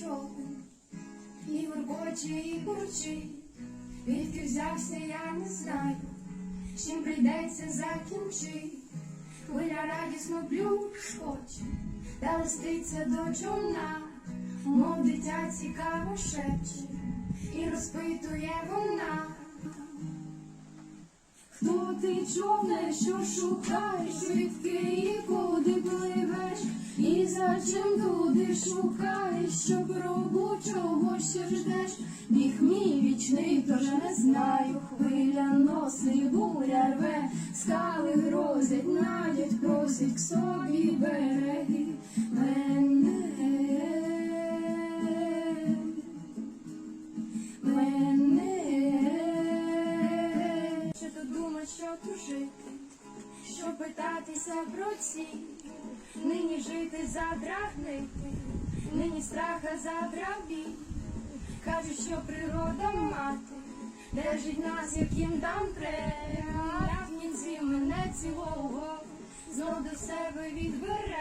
Човен, і воркоче, і бурчить, Відки взявся, я не знаю, чим прийдеться закінчить. Хвиля радісно плюшкоче, та листиться до човна, мов дитя цікаво шепче, і розпитує вона. Хто ти човне, що шукаєш, звідки і куди пливеш, за чим туди шукаєш, що пробу чогось ще ждеш, біг мій вічний, тож не знаю, хвиля носить, буря рве, скали грозять, надять, просить к собі береги. Мене. Мене. Чи то думать, що тужити, що питатися про ці, нині жити задрагнити, нині страха забраві. Кажуть, що природа мати, держить нас, яким там треба. В зі мене цілого знов до себе відбере.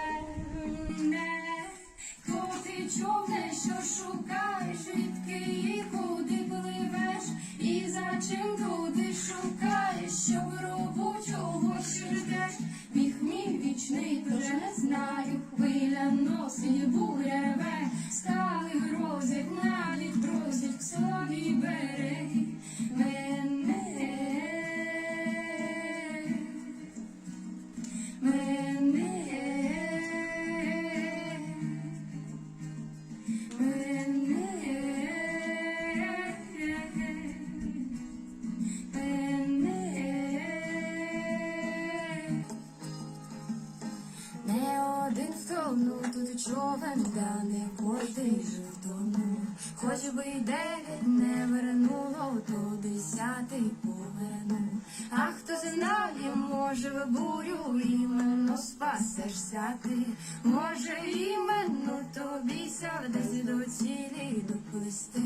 Рве, скали грозять, навіть просять к собі береги мене. Мене. Не один тут човен, да не кожний же втонув. Хоч би й дев'ять не вернуло, то десятий повернув. А хто знає, може в бурю іменно спасешся ти, може іменно тобі ся десь до цілі доплисти.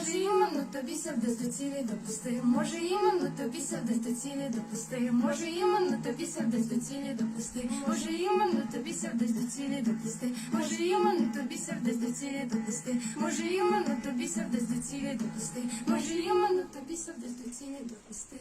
Може іменно тобі ся вдесь до цілі допусти, може іменно тобі ся вдесь до цілі допусти, може іменно тобі ся вдесь до цілі допусти, може іменно тобі ся вдесь до цілі допусти, може іменно тобі ся до цілі допусти, може іменно тобі ся до цілі допусти, може іменно тобі ся до цілі допусти.